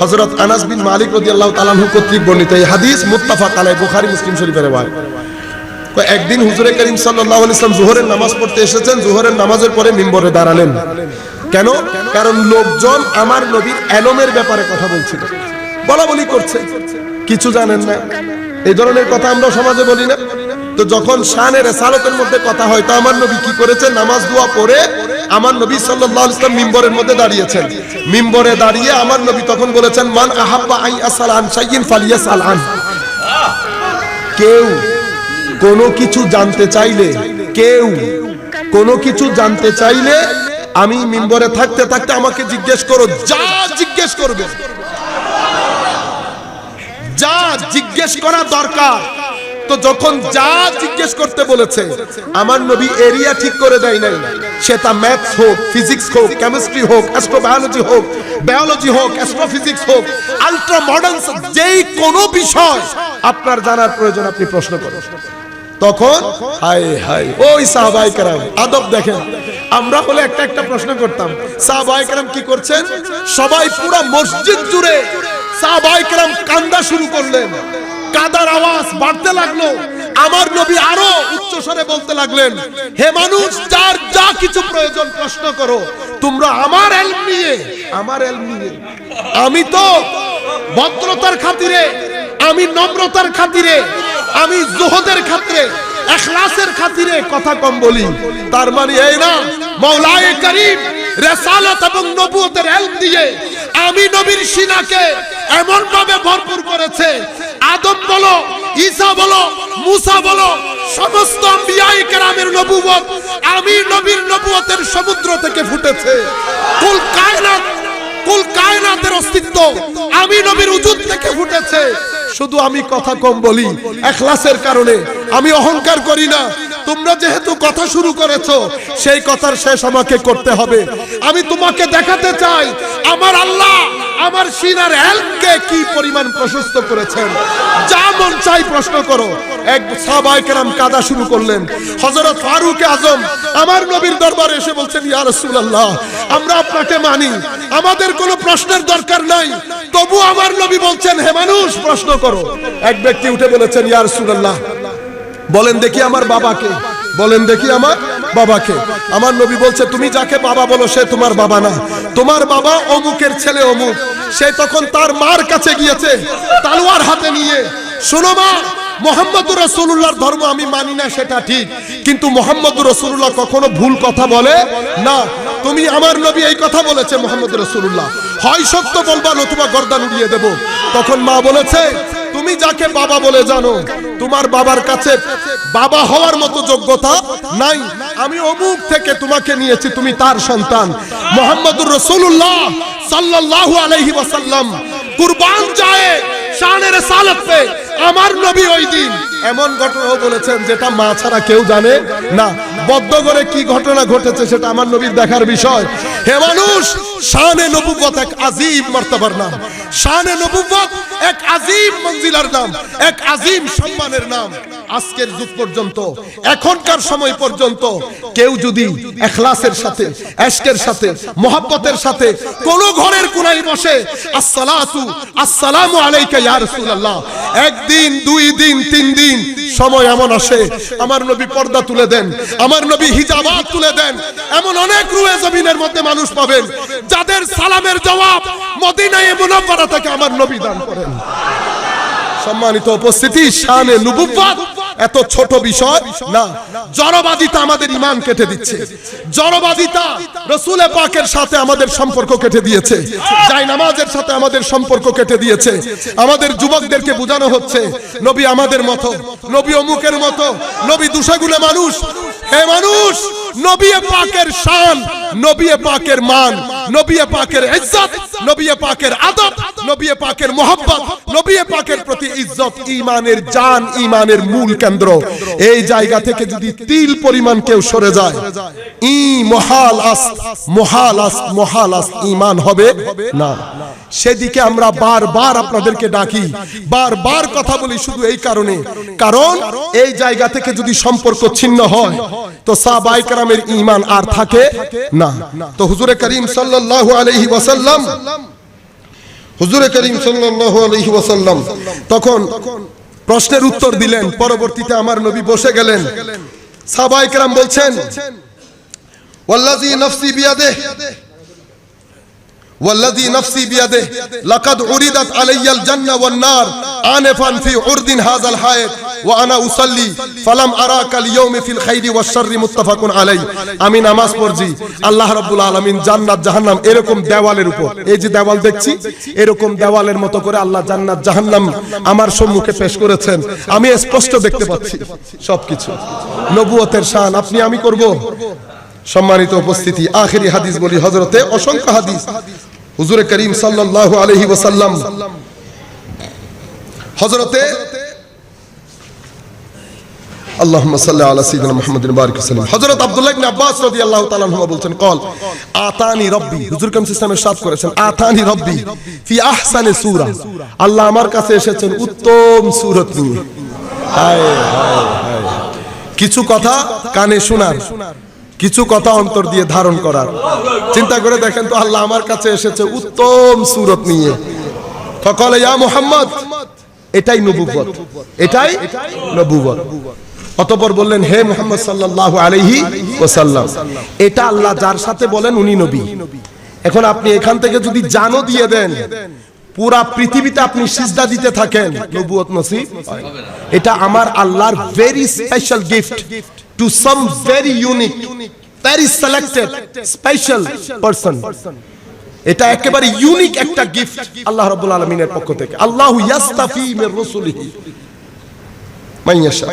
হযরত আনাস বিন মালিক রাদিয়াল্লাহু তাআলা আনহু কর্তৃক বর্ণিত এই হাদিস মুত্তাফাক আলাইহি বুখারী মুসলিম শরীফের রওয়ায়াত একদিন হুজুরে করিম সাল্লাল্লাহু আলাইহি সাল্লাম জোহরের নামাজ পড়তে এসেছেন, জোহরের নামাজের পরে মিম্বরে দাঁড়ালেন। কেন? কারণ লোকজন আমার নবীর এলমের ব্যাপারে কথা বলছিল। বলা বলি করছে। কিছু জানেন না। এই ধরনের কথা আমরা সমাজে বলি না। তো যখন শানের রেসালতের মধ্যে কথা হয়, তো আমার নবী কি করেছেন নামাজ দোয়া পড়ে আমার নবী সাল্লাল্লাহু আলাইহি সাল্লাম মিম্বরের মধ্যে দাঁড়িয়েছেন। মিম্বরে দাঁড়িয়ে আমার নবী তখন বলেছেন, মান আহাব্বা আই আসাল আন শাইইন ফালিয়াসাল আন কেউ কোনো কিছু জানতে চাইলে, কেউ কোনো কিছু জানতে চাইলে আমি মিম্বরে থাকতে থাকতে আমাকে জিজ্ঞেস করো, যা জিজ্ঞেস করবে। যা জিজ্ঞেস করা দরকার। তো যখন যা জিজ্ঞেস করতে বলেছে, আমার নবী এরিয়া ঠিক করে দেয় নাই। সেটা ম্যাথস হোক ফিজিক্স হোক কেমিস্ট্রি হোক অ্যাস্ট্রোবায়োলজি হোক বায়োলজি হোক অ্যাস্ট্রোফিজিক্স হোক আলট্রা মডার্ন যেই কোনো বিষয় আপনার জানার প্রয়োজন আপনি প্রশ্ন করুন। তখন হাই হাই, ওই সাহাবাই কেরাম, আদব দেখেন, আমরা হলে একটা একটা প্রশ্ন করতাম, সাহাবাই কেরাম কি করছেন? সবাই পুরো মসজিদ জুড়ে সাহাবাই কেরাম কান্দা শুরু করলেন। কাদার আওয়াজ বাড়তে লাগল। আমার নবী আরও উচ্চ স্বরে বলতে লাগলেন, হে মানুষ, যার যা কিছু প্রয়োজন প্রশ্ন করো। তোমরা আমার এলম নিয়ে, আমার এলম নিয়ে। আমি তো ভদ্রতার খাতিরে, আমি নম্রতার খাতিরে, আমি জোহদের খাতিরে, এখলাসের খাতিরে কথা কম বলি। তার মানে এই না, মৌলায়ে করিম রেসালত এবং নবুয়তের দিয়ে আমি নবীর সিনাকে এমন ভাবে ভরপুর করেছে। আদম বলো, ঈসা বলো, মুসা বলো, সমস্ত আম্বিয়াই কেরামের নবুয়ত আমি নবীর নবুয়তের সমুদ্র থেকে ফুটেছে। কুল কায়নাত, কুল কায়নাতের অস্তিত্ব আমি নবীর উজুদ থেকে ফুটেছে। শুধু আমি কথা কম বলি, এখলাসের কারণে আমি অহংকার করি না। তোমরা যেহেতু কথা শুরু করেছ, সেই কথার শেষ আমাকে করতে হবে। আমি তোমাকে দেখাতে চাই, আমার আল্লাহ আমার সিনার এলকে কি পরিমাণ প্রশস্ত করেছেন। যা মন চাই প্রশ্ন করো। এক সাহাবায়ে কাদা শুরু করলেন। হযরত ফারুক আজম আমার নবীর দরবারে এসে বলছেন, ইয়া রাসূলুল্লাহ, আমরা আপনাকে মানি। আমাদের কোনো প্রশ্নের দরকার নাই। তবু আমার নবী বলছেন, হে মানুষ, প্রশ্ন করো। এক ব্যক্তি উঠে বলেছেন, ইয়া রাসূলুল্লাহ বলেন দেখি আমার বাবাকে। বলেন দেখি আমার বাবাকে। আমার নবী বলছে, তুমি যাকে বাবা বলো, সে তোমার বাবা না। তোমার বাবা অমুকের ছেলে অমুক। সে তখন তার মার কাছে গিয়েছে, তালোয়ার হাতে নিয়ে। শোনো মা মোহাম্মদুর রসুল্লাহর ধর্ম আমি মানি না, সেটা ঠিক। কিন্তু মোহাম্মদুর রসুল্লাহ কখনো ভুল কথা বলে না। তুমি আমার নবী এই কথা বলেছে মোহাম্মদ রসুল্লাহ হয় সত্য বলবা, নতুবা গর্দান উড়িয়ে দেব। তখন মা বলেছে তুমি যাকে বাবা বলে জানো, তোমার বাবার কাছে বাবা হওয়ার মতো যোগ্যতা নাই। আমি অমুক থেকে তোমাকে নিয়েছি, তুমি তার সন্তান। মোহাম্মদুর রসুল্লাহ সাল্লাল্লাহু আলাইহি ওয়াসাল্লাম কুরবান যায় শানের সালত পে আমার নবী ওই দিন এমন ঘটনাও বলেছেন যেটা মা ছাড়া কেউ জানে না। বদ্ধ করে কি ঘটনা ঘটেছে সেটা আমার নবীর দেখার বিষয়। হে মানুষ শানে নবুবত এক আজিম মর্তবার নাম। শানে নবুবত এক আজিম মঞ্জিলার নাম, এক আজিম সম্মানের নাম। আজকের যুগ পর্যন্ত, এখনকার সময় পর্যন্ত কেউ যদি এখলাসের সাথে, এশকের সাথে, মোহাব্বতের সাথে কোন ঘরের কোনায় বসে, আসসালাতু, আসসালামু আলাইকা ইয়া রাসূলুল্লাহ, একদিন, দুই দিন, তিন দিন সময় এমন আসে, আমার নবী পর্দা তুলে দেন, আমার নবী হিজাবাত তুলে দেন, এমন অনেক রুয়ে জমিনের মধ্যে মানুষ পাবেন যাদের সালামের জবাব মদিনায়ে মুনাফফারা থেকে আমার নবী দান করেন। সম্মানিত উপস্থিতি, শানে নুবুওয়াত, এত ছোট বিষয় না। জড়বাদিতা আমাদের ইমান কেটে দিচ্ছে। জড়বাদিতা রসুলে পাকের সাথে আমাদের সম্পর্ক কেটে দিয়েছে। যাই নামাজের সাথে আমাদের সম্পর্ক কেটে দিয়েছে। আমাদের যুবকদেরকে বোঝানো হচ্ছে, নবী আমাদের মতো, নবী অমুকের মতো, নবী দুশাগুলো মানুষ। হে মানুষ! নবী পাকের শান নবিয়ে পাকের মান নবিয়ে পাকের ইজ্জত নবিয়ে পাকের আদব নবী পাকের মোহাব্বত, নবী পাকের প্রতি ইজ্জত ইমানের জান ইমানের মূল কেন্দ্র। এই জায়গা থেকে যদি তিল পরিমাণ কেউ সরে যায়, ই মহাল আস মহাল আস মহাল আস ইমান হবে না। সেদিকে আমরা বারবার আপনাদেরকে ডাকি, বারবার কথা বলি শুধু এই কারণে। কারণ এই জায়গা থেকে যদি সম্পর্ক ছিন্ন হয়, তো সাহাবাই কারামের ইমান আর থাকে না। তো হুজুরে করিম সাল্লাল্লাহু আলাইহি ওয়াসাল্লাম হুজুরে করিম সাল্লাল্লাহু আলাইহি ওয়াসাল্লাম তখন প্রশ্নের উত্তর দিলেন পরবর্তীতে আমার নবী বসে গেলেন সাহাবায়ে কেরাম বলছেন ওয়াল্লাযী নাফসি বিয়াদিহি والذي نفسي بيده لقد عرضت علي الجنة والنار آنفا في عرض هذا الحائط ওয়া উসাল্লি, ফালাম আরাকাল ইয়াউমি ফিল খাইরি ওয়াস শাররি মুত্তাফাকুন আলাই আমি নামাজ পড়ছি, আল্লাহ রাব্বুল আলামিন জান্নাত, জাহান্নাম, এরকম দেওয়ালের উপর। এই যে দেওয়াল দেখছি, এরকম দেওয়ালের মতো করে আল্লাহ জান্নাত, জাহান্নাম আমার সম্মুখে পেশ করেছেন। আমি স্পষ্ট দেখতে পাচ্ছি সবকিছু। নবুয়তের শান আপনি, আমি করব। সম্মানিত উপস্থিতি, আখেরি হাদিস বলি হজরতে অসংখ্য হাদিস। হুজুরে করিম সাল্লাহ আলহি ওসাল্লাম হজরতে আল্লাহ সাল্লি আলা সাইয়িদিনা মুহাম্মাদিন বারিক ওয়াসাল্লাম। হজরত আব্দুল্লাহ ইবনে আব্বাস রাদিয়াল্লাহু আল্লাহ আনহু বলছেন, কল, আতানি রব্বি। হুজুর কাম সিস্টেমে সাফ করেছেন, আতানি রব্বি ফি আহসানি সূরা। আল্লাহ আমার কাছে এসেছেন উত্তম সূরত নিয়ে। হায় হায় হায়। কিছু কথা কানে শোনার, কিছু কথা অন্তর দিয়ে ধারণ করার। চিন্তা করে দেখেন তো, আল্লাহ আমার কাছে এসেছে উত্তম সুরত নিয়ে। ফকলে, ইয়া মুহাম্মদ, এটাই নবুবত এটাই নবুবত অতপর বললেন, হে মুহাম্মদ সাল্লাল্লাহু আলাইহি ওয়াসাল্লাম, এটা আল্লাহ যার সাথে বলেন উনি নবী। এখন আপনি এখান থেকে যদি জানো দিয়ে দেন, পুরা পৃথিবীতে আপনি সিজদা দিতে থাকেন, নবুয়ত নসিব এটা আমার আল্লাহর very special gift to some very unique very selected special person এটা একেবারে ইউনিক একটা গিফট আল্লাহ রাব্বুল আলামিনের পক্ষ থেকে। আল্লাহু ইয়াস্তাফি মির রাসূলিহি। মাইয়াশা।